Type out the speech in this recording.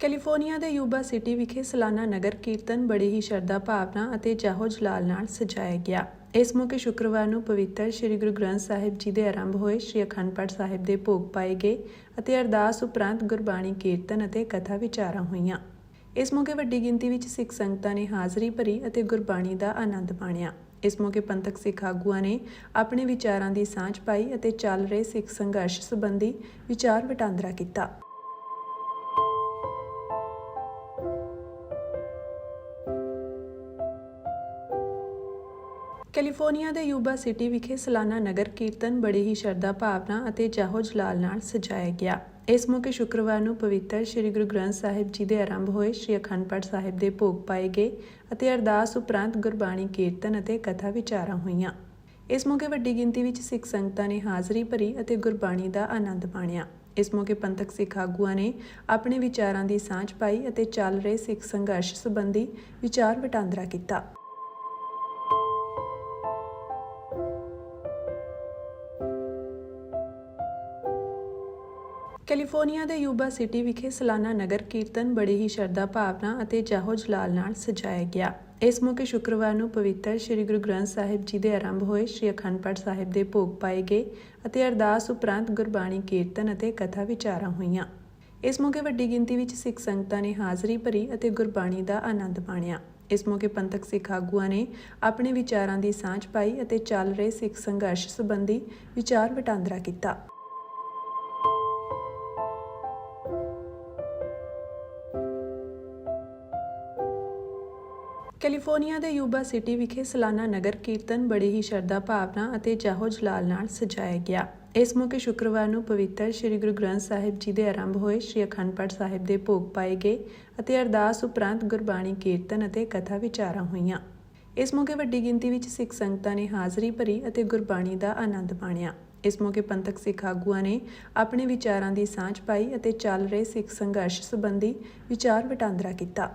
California ਦੇ Yuba city ਵਿਖੇ ਸਾਲਾਨਾ ਨਗਰ ਕੀਰਤਨ ਬੜੀ ਹੀ ਸ਼ਰਧਾ ਭਾਵਨਾ ਅਤੇ ਜਾਹੋ ਜਲਾਲ ਨਾਲ ਸਜਾਇਆ ਗਿਆ। ਇਸ ਮੌਕੇ ਸ਼ੁੱਕਰਵਾਰ ਨੂੰ ਪਵਿੱਤਰ ਸ੍ਰੀ ਗੁਰੂ ਗ੍ਰੰਥ ਸਾਹਿਬ ਜੀ ਦੇ ਆਰੰਭ ਹੋਏ ਸ੍ਰੀ ਅਖੰਡ ਪਾਠ ਸਾਹਿਬ ਦੇ ਭੋਗ ਪਾਏ ਗਏ ਅਤੇ ਅਰਦਾਸ ਉਪਰੰਤ ਗੁਰਬਾਣੀ ਕੀਰਤਨ ਅਤੇ ਕਥਾ ਵਿਚਾਰਾਂ ਹੋਈਆਂ। ਇਸ ਮੌਕੇ ਵੱਡੀ ਗਿਣਤੀ ਵਿੱਚ ਸਿੱਖ ਸੰਗਤਾਂ ਨੇ ਹਾਜ਼ਰੀ ਭਰੀ ਅਤੇ ਗੁਰਬਾਣੀ ਦਾ ਆਨੰਦ ਮਾਣਿਆ। ਇਸ ਮੌਕੇ ਪੰਥਕ ਸਿੱਖ ਆਗੂਆਂ ਨੇ ਆਪਣੇ ਵਿਚਾਰਾਂ ਦੀ ਸਾਂਝ ਪਾਈ ਅਤੇ ਚੱਲ ਰਹੇ ਸਿੱਖ ਸੰਘਰਸ਼ ਸੰਬੰਧੀ ਵਿਚਾਰ ਵਟਾਂਦਰਾ ਕੀਤਾ। ਕੈਲੀਫੋਰਨੀਆ ਦੇ ਯੂਬਾ ਸਿਟੀ ਵਿਖੇ ਸਾਲਾਨਾ ਨਗਰ ਕੀਰਤਨ ਬੜੇ ਹੀ ਸ਼ਰਧਾ ਭਾਵਨਾ ਅਤੇ ਜਾਹੋ ਜਲਾਲ ਨਾਲ ਸਜਾਇਆ ਗਿਆ। ਇਸ ਮੌਕੇ ਸ਼ੁੱਕਰਵਾਰ ਨੂੰ ਪਵਿੱਤਰ ਸ੍ਰੀ ਗੁਰੂ ਗ੍ਰੰਥ ਸਾਹਿਬ ਜੀ ਦੇ ਆਰੰਭ ਹੋਏ ਸ੍ਰੀ ਅਖੰਡ ਪਾਠ ਸਾਹਿਬ ਦੇ ਭੋਗ ਪਾਏ ਗਏ ਅਤੇ ਅਰਦਾਸ ਉਪਰੰਤ ਗੁਰਬਾਣੀ ਕੀਰਤਨ ਅਤੇ ਕਥਾ ਵਿਚਾਰਾਂ ਹੋਈਆਂ। ਇਸ ਮੌਕੇ ਵੱਡੀ ਗਿਣਤੀ ਵਿੱਚ ਸਿੱਖ ਸੰਗਤਾਂ ਨੇ ਹਾਜ਼ਰੀ ਭਰੀ ਅਤੇ ਗੁਰਬਾਣੀ ਦਾ ਆਨੰਦ ਮਾਣਿਆ। ਇਸ ਮੌਕੇ ਪੰਥਕ ਸਿੱਖ ਆਗੂਆਂ ਨੇ ਆਪਣੇ ਵਿਚਾਰਾਂ ਦੀ ਸਾਂਝ ਪਾਈ ਅਤੇ ਚੱਲ ਰਹੇ ਸਿੱਖ ਸੰਘਰਸ਼ ਸੰਬੰਧੀ ਵਿਚਾਰ ਵਟਾਂਦਰਾ ਕੀਤਾ। ਕੈਲੀਫੋਰਨੀਆ ਦੇ ਯੂਬਾ ਸਿਟੀ ਵਿਖੇ ਸਾਲਾਨਾ ਨਗਰ ਕੀਰਤਨ ਬੜੀ ਹੀ ਸ਼ਰਧਾ ਭਾਵਨਾ ਅਤੇ ਜਾਹੋ ਜਲਾਲ ਨਾਲ ਸਜਾਇਆ ਗਿਆ। ਇਸ ਮੌਕੇ ਸ਼ੁੱਕਰਵਾਰ ਨੂੰ ਪਵਿੱਤਰ ਸ੍ਰੀ ਗੁਰੂ ਗ੍ਰੰਥ ਸਾਹਿਬ ਜੀ ਦੇ ਆਰੰਭ ਹੋਏ ਸ੍ਰੀ ਅਖੰਡ ਪਾਠ ਸਾਹਿਬ ਦੇ ਭੋਗ ਪਾਏ ਗਏ ਅਤੇ ਅਰਦਾਸ ਉਪਰੰਤ ਗੁਰਬਾਣੀ ਕੀਰਤਨ ਅਤੇ ਕਥਾ ਵਿਚਾਰਾਂ ਹੋਈਆਂ। ਇਸ ਮੌਕੇ ਵੱਡੀ ਗਿਣਤੀ ਵਿੱਚ ਸਿੱਖ ਸੰਗਤਾਂ ਨੇ ਹਾਜ਼ਰੀ ਭਰੀ ਅਤੇ ਗੁਰਬਾਣੀ ਦਾ ਆਨੰਦ ਮਾਣਿਆ। ਇਸ ਮੌਕੇ ਪੰਥਕ ਸਿੱਖ ਆਗੂਆਂ ਨੇ ਆਪਣੇ ਵਿਚਾਰਾਂ ਦੀ ਸਾਂਝ ਪਾਈ ਅਤੇ ਚੱਲ ਰਹੇ ਸਿੱਖ ਸੰਘਰਸ਼ ਸੰਬੰਧੀ ਵਿਚਾਰ ਵਟਾਂਦਰਾ ਕੀਤਾ। ਕੈਲੀਫੋਰਨੀਆ ਦੇ ਯੂਬਾ ਸਿਟੀ ਵਿਖੇ ਸਾਲਾਨਾ ਨਗਰ ਕੀਰਤਨ ਬੜੀ ਹੀ ਸ਼ਰਧਾ ਭਾਵਨਾ ਅਤੇ ਜਾਹੋ ਜਲਾਲ ਨਾਲ ਸਜਾਇਆ ਗਿਆ। ਇਸ ਮੌਕੇ ਸ਼ੁੱਕਰਵਾਰ ਨੂੰ ਪਵਿੱਤਰ ਸ੍ਰੀ ਗੁਰੂ ਗ੍ਰੰਥ ਸਾਹਿਬ ਜੀ ਦੇ ਆਰੰਭ ਹੋਏ ਸ੍ਰੀ ਅਖੰਡ ਪਾਠ ਸਾਹਿਬ ਦੇ ਭੋਗ ਪਾਏ ਗਏ ਅਤੇ ਅਰਦਾਸ ਉਪਰੰਤ ਗੁਰਬਾਣੀ ਕੀਰਤਨ ਅਤੇ ਕਥਾ ਵਿਚਾਰਾਂ ਹੋਈਆਂ। ਇਸ ਮੌਕੇ ਵੱਡੀ ਗਿਣਤੀ ਵਿੱਚ ਸਿੱਖ ਸੰਗਤਾਂ ਨੇ ਹਾਜ਼ਰੀ ਭਰੀ ਅਤੇ ਗੁਰਬਾਣੀ ਦਾ ਆਨੰਦ ਮਾਣਿਆ। ਇਸ ਮੌਕੇ ਪੰਥਕ ਸਿੱਖ ਆਗੂਆਂ ਨੇ ਆਪਣੇ ਵਿਚਾਰਾਂ ਦੀ ਸਾਂਝ ਪਾਈ ਅਤੇ ਚੱਲ ਰਹੇ ਸਿੱਖ ਸੰਘਰਸ਼ ਸੰਬੰਧੀ ਵਿਚਾਰ ਵਟਾਂਦਰਾ ਕੀਤਾ।